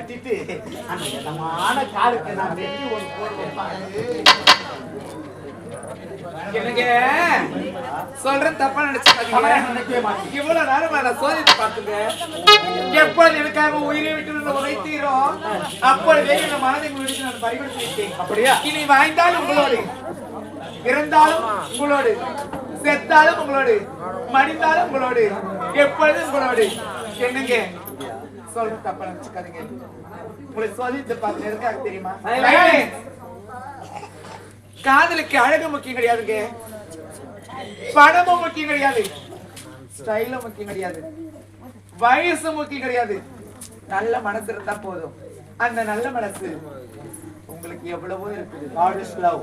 கட்டிட்டு அந்த இடமான காலுக்கு நான் வெட்டி ஒரு போட்டு எனக்கு சொல்றேன் தப்பா நினைச்சுக்காதீங்க இவ்வளவு நேரம் நான் சோதித்து பார்த்துங்க. எப்பொழுது எனக்காக உயிரை விட்டு உழைத்தீரோ அப்பொழுதே என் மனதை விடுத்து நான் பறிகொடுத்து அப்படியா? இனி வாய்ந்தாலும் உங்களோடு இறந்தாலும் உங்களோடு செத்தாலும் உங்களோடு மடிந்தாலும் உங்களோடு எப்பொழுதும் உங்களோடு. என்னங்க? சொல்றேன் தப்பா நினைச்சுக்காதீங்க உங்களை சோதித்து பார்த்து எதுக்காக தெரியுமா காதலுக்கு அழகு முக்கியம் கிடையாதுங்க பணமும் முக்கியம் கிடையாது ஸ்டைலும் முக்கியம் கிடையாது வயசு முக்கியம் கிடையாது நல்ல மனசு இருந்தா போதும் அந்த நல்ல மனசு உங்களுக்கு எவ்வளவோ இருக்குது. God is love.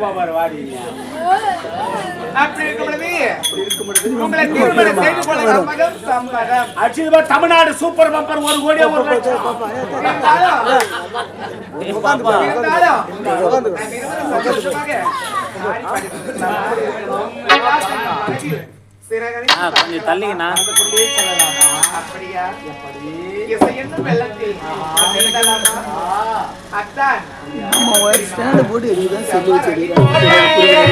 போவார் வாடி அப்படி இருக்கும் பொழுது உங்களை திருமணம் செய்து கொள்ள சம்மதம் சம்மதம் அடிச்சது பாரு, தமிழ்நாடு சூப்பர் பம்பர் ஒரு கோடி ஒரு லட்சம். இருந்தாலும் இருந்தாலும் நாங்க இருவரும் சந்தோஷமாக ஆடி பாடி சிறகடி கொஞ்சம் தள்ளிங்கண்ணா அப்படியா? இசை என்னும் வெள்ளத்தில். எழுதலாமா? அத்தான் டேச்சி.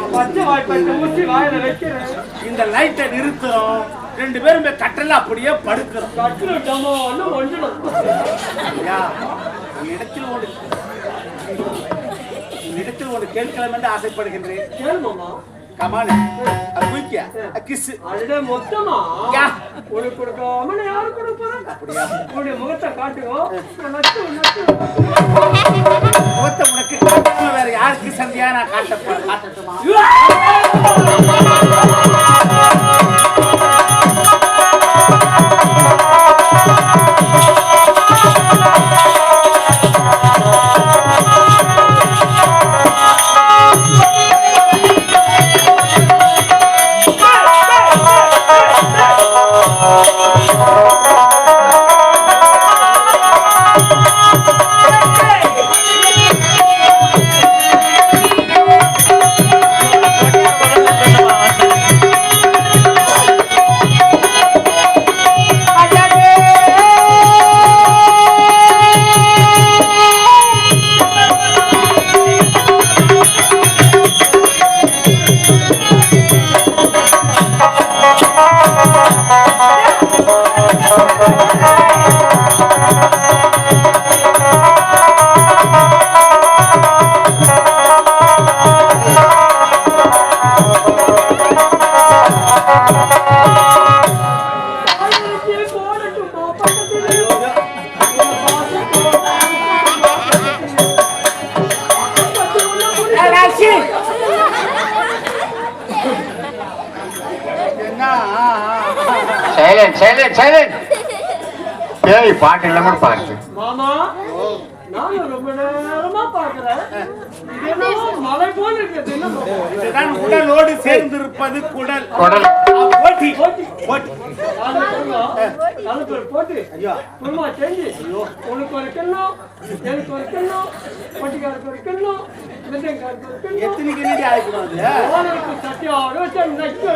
குடிக்கிறோம் இந்த லைட்டை நிறுத்துறோம். ரெண்டு பேரும் போய் கட்டல அப்படியே படுக்கிறோம். ஐயா, உன்னிடத்தில் ஒரு உன்னிடத்தில் ஒரு கேட்கலாம் என்று ஆசைப்படுகின்றேன் கமான் குயிக்க கிஸ் மொத்தமா? யா. உனக்கு கொடுக்காம நான் யாரு கொடுப்பேன் உன்னுடைய முகத்தை காட்டுவோம் முகத்தை உனக்கு காட்டாம வேற யாருக்கு சந்தியா நான் காட்ட காட்டட்டுமா? காசி மாமா நான் பாக்குறேன் மலை சேர்ந்திருப்பது குடல். குடல். போட்டி. போட்டி. போட்டி. போட்டி. ஐயோ. குடும்பம் செஞ்சு எத்தனை கிணி ஆயிக்கூடாது ஓனருக்கு சட்டியோட வச்சு நச்சு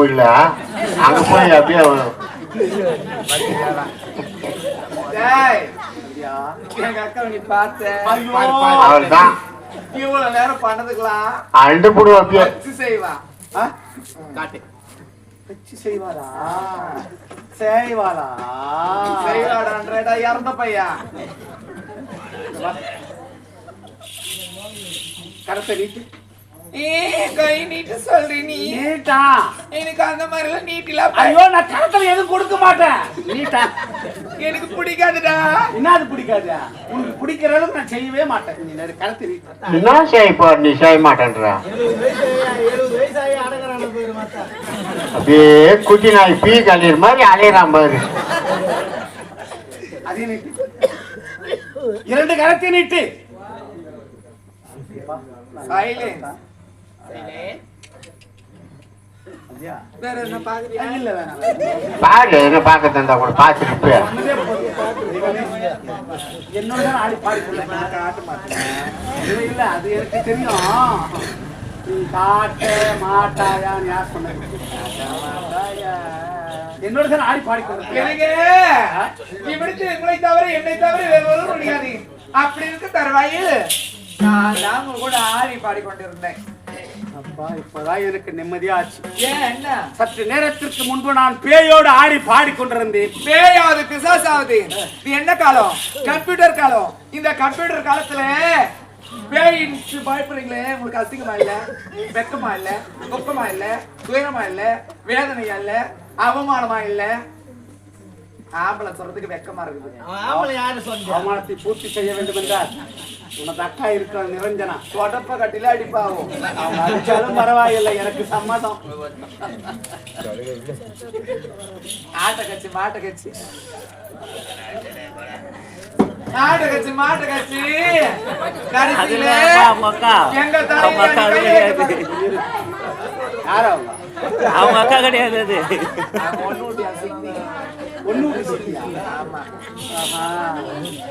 முடியல அங்க போய் அப்படியே இவ்வளவு நேரம் பண்ணதுக்கலாம். அண்டு போடுவா அப்படியே. செய்வா. காட்டு. வச்சு செய்வாரா செய்வாரா செய்வாடான்றடா இறந்த கரத்தை நீட்டு ஏ கை நீட்டு சொல்றி நீ. நீட்டா? எனக்கு அந்த மாதிரி எல்லாம் ஐயோ நான் கரத்துல எதுவும் கொடுக்க மாட்டேன். நீட்டா? எனக்கு பிடிக்காதுடா. என்ன அது பிடிக்காது? உனக்கு பிடிக்கிற அளவுக்கு நான் செய்யவே மாட்டேன். நீ நேரு கரத்தை நீட்டு என்ன செய்ய போ நீ செய்ய மாட்டேன்ற. அப்படியே குட்டி நாய் பீ கழிற மாதிரி அலையிறான் பாரு. நீட்டு. இரண்டு கரத்தை நீட்டு. சைலன்ஸ் ஐயா வேற என்ன பாக்குறியா இல்ல வேணாம் பாரு பார்க்க தந்தா கூட பார்த்துட்டு என்னோட ஆடி பாடி சொல்லுங்க காட்ட மாட்டேன் இல்ல இல்ல அது எனக்கு தெரியும் நீ காட்ட மாட்டாயான்னு யார் சொன்னது என்னோட தான் ஆடி பாடி கொடுத்தேன் எனக்கு இவனுக்கு உங்களை தவிர என்னை தவிர வேறு ஒருவரும் முடியாது அப்படி இருக்கு தருவாயில். நான் தான் உங்க கூட ஆடி பாடிக்கொண்டிருந்தேன். அப்பா இப்பதான் எனக்கு நிம்மதியா ஆச்சு. ஏன் என்ன? சற்று நேரத்திற்கு முன்பு நான் பேயோடு ஆடி பாடிக்கொண்டிருந்தேன் பேயாவது பிசாசாவது. இது என்ன காலம்? கம்ப்யூட்டர் காலம். இந்த கம்ப்யூட்டர் காலத்துல பேயின் பயப்படுறீங்களே? உங்களுக்கு அசிங்கமா இல்ல? வெக்கமா இல்ல? துக்கமா இல்ல? துயரமா இல்ல? வேதனையா இல்ல? அவமானமா இல்ல? ஆம்பளை சொல்றதுக்கு வெக்கமா இருக்குது. அவமானத்தை பூர்த்தி செய்ய வேண்டும் என்றால் உனக்கு அக்கா இருக்கிற நிரஞ்சனா. தொடப்ப கட்டில அடிப்பாவும் அவங்க அடிச்சாலும் பரவாயில்லை எனக்கு சம்மதம். ஆட்ட கட்சி மாட்ட கட்சி. ஆட்ட கட்சி மாட்ட கட்சி. கடைசியில எங்க யார்? அவங்க அவங்க அக்கா கிடையாது அது.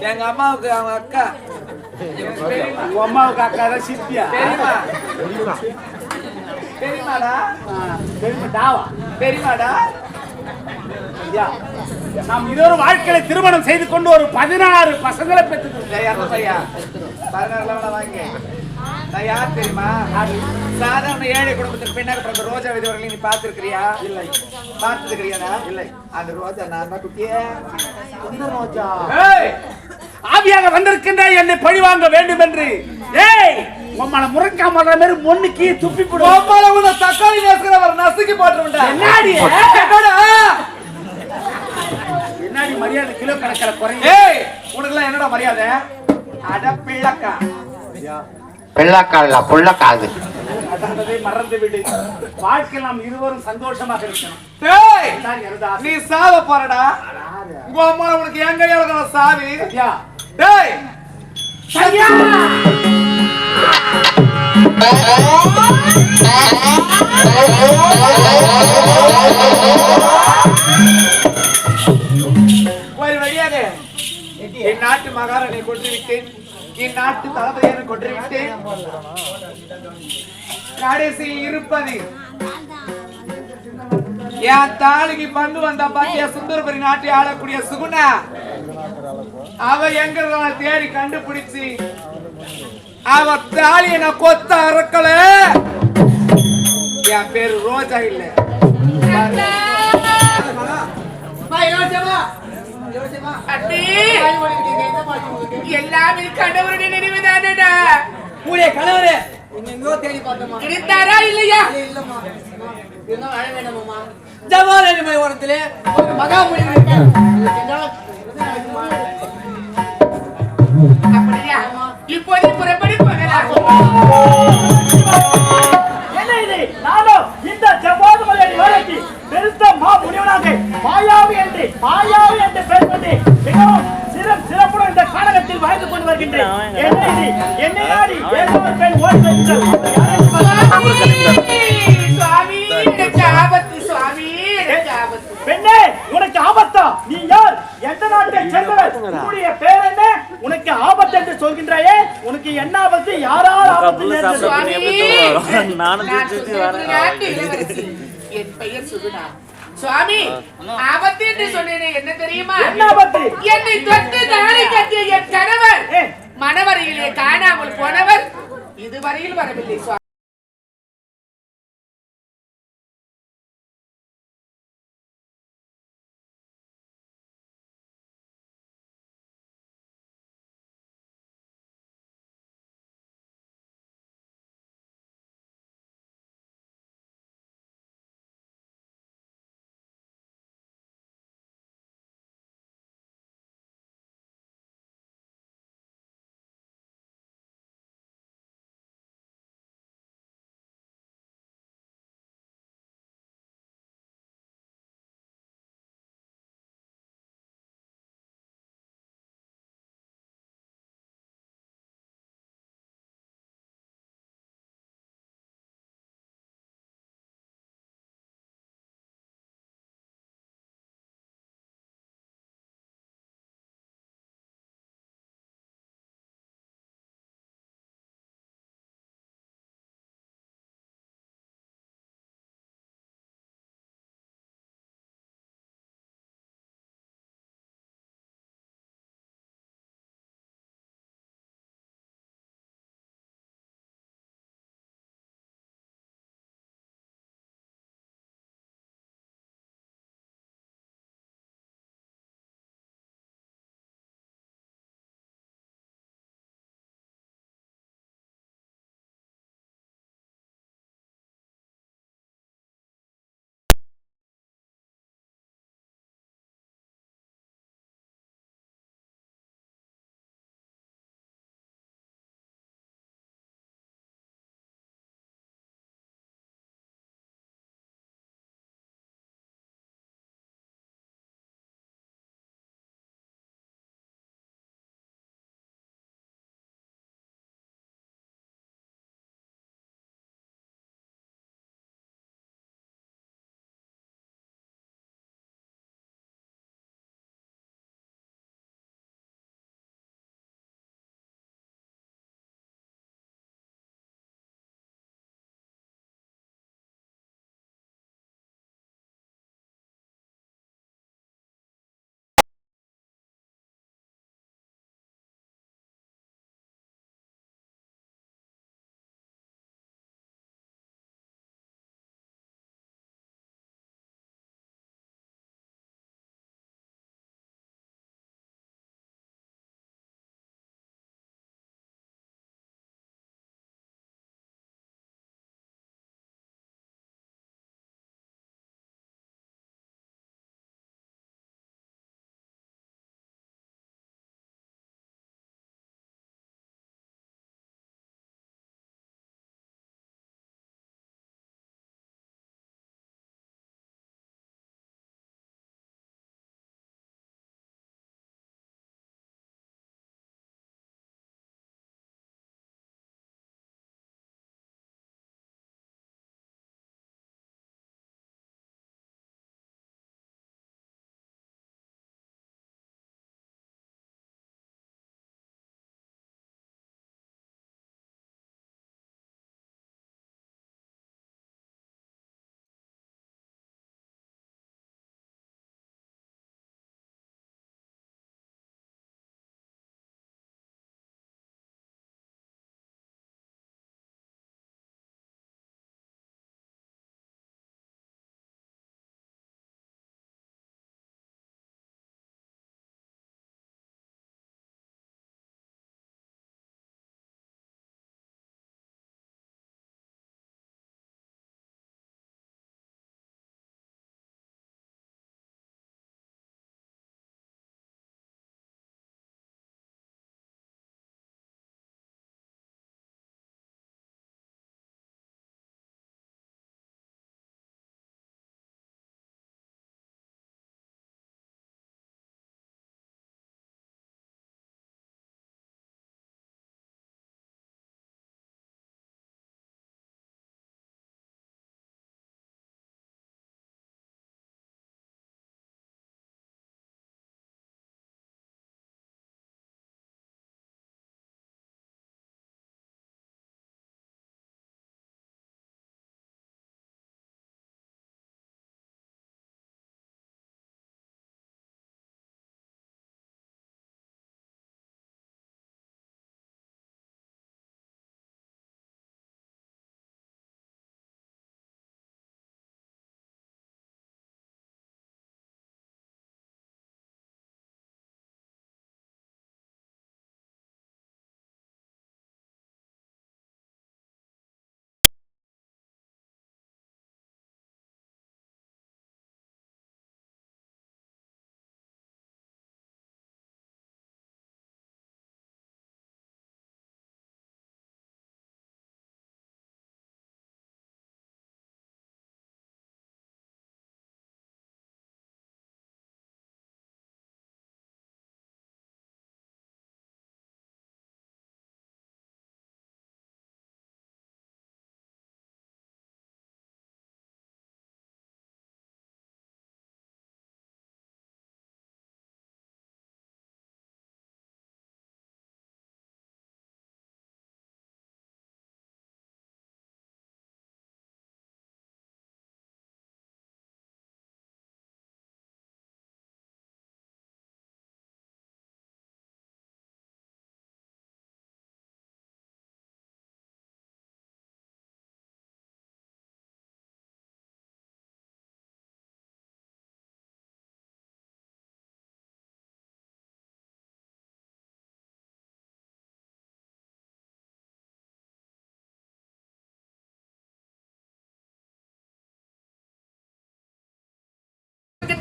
எங்க அம்மாவுக்கு அவங்க அக்கா? உங்க அம்மாவுக்கு அக்கா தான் சித்தியா? தெரியுமா தெரியுமாடா ஆ, தெரியுமா டாவா தெரியுமாடா ஐயா நாம் இன்னொரு வாழ்க்கையில திருமணம் செய்து கொண்டு ஒரு பதினாறு பசங்களை பெற்று டேய், அந்த பையா. பதினாறு வாங்க. நான் யார் தெரியுமா? சாதாரண ஏழை குடும்பத்துக்கு பின்னாடி பிறந்த ரோஜா விதவர்களை நீ பார்த்திருக்கிறியா? இல்லை. பார்த்துருக்கிறியாடா இல்லை. அந்த ரோஜா நான் தான் குட்டியே. ரோஜா. ஆவியாக வந்திருக்கின்ற என்னை பழிவாங்க வேண்டும் என்று ஏய் உம்மள முறக்காம வர்ற மாதிரி மொன்னுக்கு துப்பி போடு கோபால உள்ள தக்காளி நேசுகிறவர் நசுக்கி போட்டுருண்டா என்னடி? என்னடா? என்னடி மரியாதை? கிலோ கணக்கில் குறையும் ஏய் உனக்குலாம் என்னடா மரியாதை? அட பிள்ளக்கா நடந்ததை மறந்து விடு வாழ்க்கையில் நாம் இருவரும் சந்தோஷமாக இருக்கணும். நீ சாவ போறடா. உங்க அம்மா உனக்கு எங்க எழுதுன சாவி. டேய்! ஒரு வழியாக என் நாட்டு மகாராணை விட்டேன். என் நாட்டு தளபதியை கொன்று விட்டேன் கடைசியில் இருப்பது என் தாலிக்கு பங்கு வந்த பாத்தியா சுந்தரபுரி நாட்டை ஆளக்கூடிய சுகுணா. அவ எங்க தேடி கண்டுபிடிச்சு அவ தாலிய நான் கொத்த அறக்கல. என் பேரு ரோஜா இல்ல. அண்ணே. எல்லாமே கணவருடைய நினைவுதானடா? உடைய கணவரே. எங்கெங்கோ தேடி பார்த்தோமா இருந்தாரா இல்லையா? ஜவாலி மைதானத்திலே ஒரு மகாமுனி அப்படியா? இப்போது புறப்படி போகலாம். என்ன இது? நானும் நானும் வரேன். என் பெயர் சுகுணா. சுவாமி ஆபத்து என்று சொன்னேனே என்ன தெரியுமா? என்ன தொட்டு தாலி கட்டிய என் கணவர். மணவரையிலே காணாமல் போனவர் இதுவரையில் வரவில்லை சுவாமி.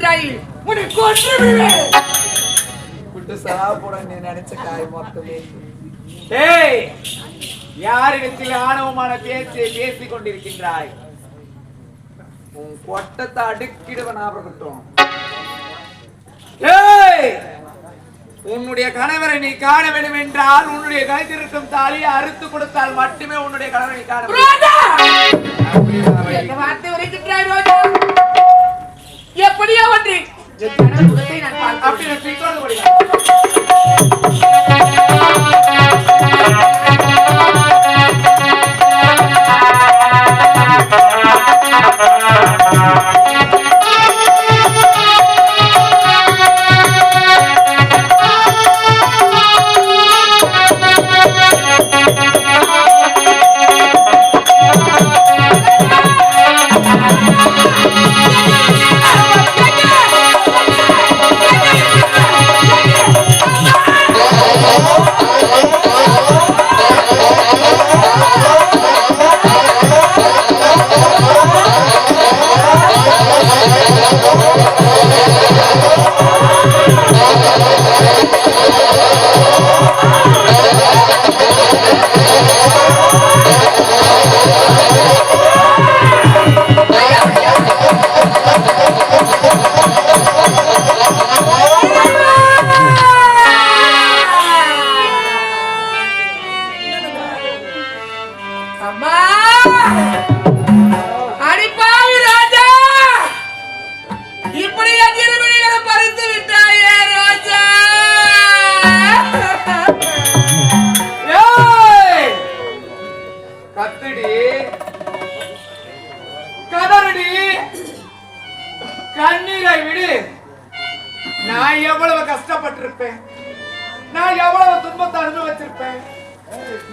வருகின்றாய் உன்னை கொன்று விடுவேன் விட்டு சாப்பிட நீ நினைச்ச காய் மொத்தமே. ஏய் யாரிடத்தில் ஆணவமான பேச்சை பேசிக் கொண்டிருக்கின்றாய்? உன் கொட்டத்தை அடுக்கிடுவன் ஆபரகட்டும். ஏய் உன்னுடைய கணவரை நீ காண வேண்டும் என்றால் உன்னுடைய கழுத்திருக்கும் தாலியை அறுத்து கொடுத்தால் மட்டுமே உன்னுடைய கணவரை காண முடியும். எப்படியோ ஒன்று என் கணவர் முகத்தை நான் அப்படி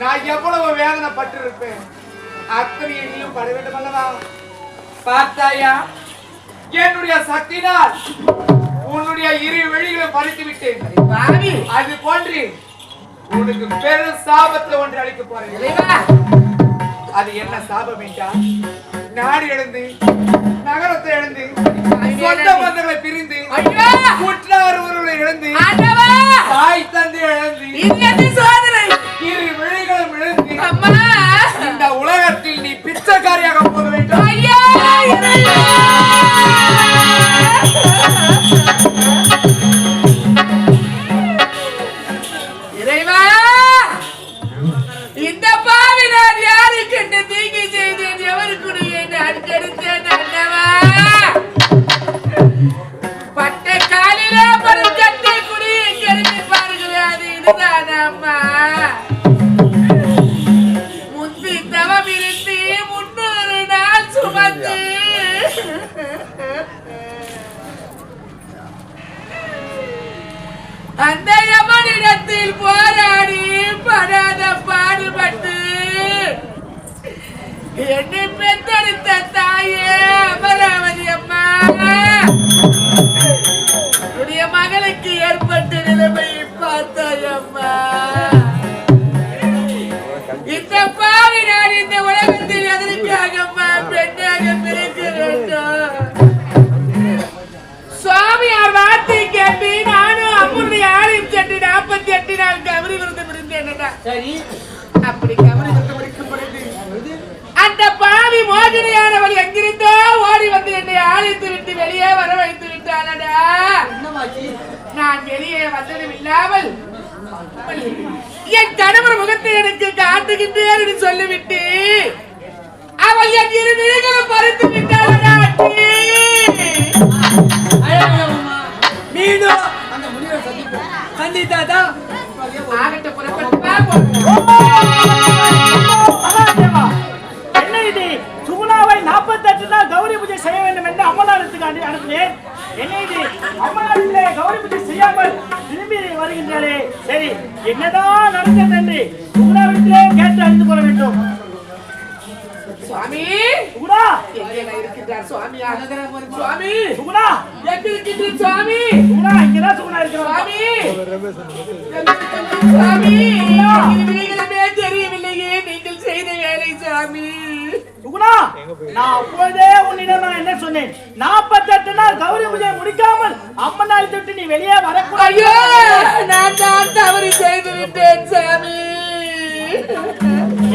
நான் எவ்வளவு வேதனைப்பட்டிருப்பேன்? அத்தனை நீயும் பட வேண்டும் அல்லவா? பார்த்தாயா? என்னுடைய சக்தினால் உன்னுடைய இரு வெளிகளை பறித்து விட்டேன். அது போன்று உனக்கு பெரும் சாபத்தை ஒன்று அளிக்க போறேன். அது என்ன சாபம் என்றால் நாடு இழந்து நகரத்தை இழந்து சொந்த பந்தங்களை பிரிந்து கூட்டார் உறவுகளை ஆண்டவா! தாய் தந்தை இன்னது சோதனை! இந்த உலகத்தில் நீ பிச்சைக்காரியாக போக வேண்டும். ஐயா சரி. அப்படி அந்த பாவி மோகினியானவள் எங்கிருந்தோ ஓடி வந்து என்னை ஆலயத்தை விட்டு வெளியே வர வைத்து விட்டானடா. நான் வெளியே வந்ததும் இல்லாமல் என் கணவர் முகத்தை எனக்கு காட்டுகின்றேன் என்று சொல்லிவிட்டு அவள் என் இரு விழிகளும் பறித்து விட்டாளடா. மீண்டும் அந்த முடிவை சந்தித்தாதான் ஆகட்டும் புறப்பட்டு என்ன இது சுகுணாவை நாற்பத்தெட்டு நாள் கௌரி பூஜை செய்ய வேண்டும் என்று அம்மனாரத்துக்கு அனு அனுப்பினேன் என்ன இது அம்மனாரத்திலே கௌரி பூஜை செய்யாமல் திரும்பி வருகின்றாரே சரி என்னதான் நடந்தது என்று சுகுணாவிடத்திலே கேட்டு அறிந்து கொள்ள வேண்டும். சுவாமி! சுகுணா! எங்கே இருக்கின்றார் சுவாமி? சுவாமி! சுகுணா! எங்கே இருக்கின்றார் சுவாமி? சுகுணா இங்கதான் சுகுணா இருக்கிறார் சுவாமி! சுவாமி? விளைகளுமே தெரியவில்லையே நீங்கள் செய்த வேலை சுவாமி. நான் அப்போதே உன்னிடம் நான் என்ன சொன்னேன்? நாற்பத்தெட்டு கௌரி பூஜை முடிக்காமல் அம்மனாளி தொட்டு நீ வெளியே வரக்கூடாது. நான் தான் தவறு செய்து விட்டேன் சாமி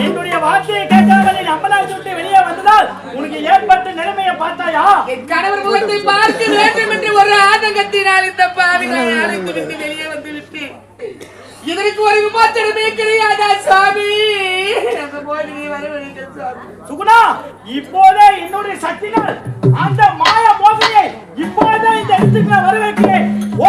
என்னுடைய வார்த்தையை கேட்காமல் நீ அம்மனாளி தொட்டு என்றால் உனக்கு ஏற்பட்ட நிலைமையை பார்த்தாயா? கணவர் முகத்தை பார்க்க வேண்டும் என்று ஒரு ஆதங்கத்தினால் இந்த பாவிகளை அழைத்து விட்டு வெளியே வந்து விட்டேன். இதற்கு ஒரு விமோச்சனமே கிடையாதா சுவாமி சுகுணா இப்போதே என்னுடைய சக்திகள் அந்த மாய மோகினியை இப்போதே இந்த இடத்துக்கு நான் வரவேற்கிறேன் ஓ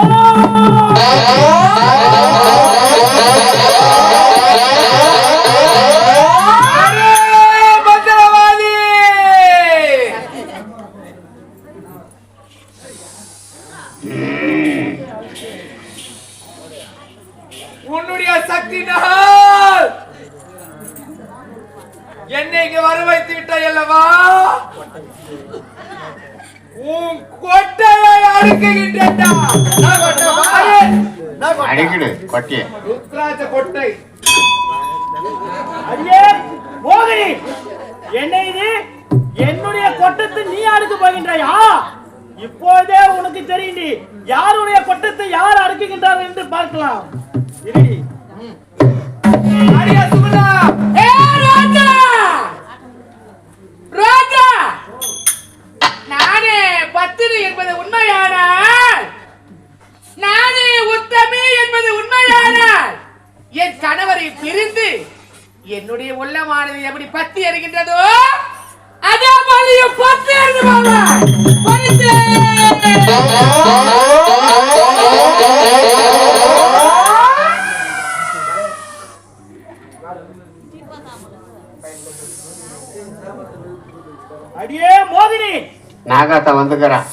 んだから。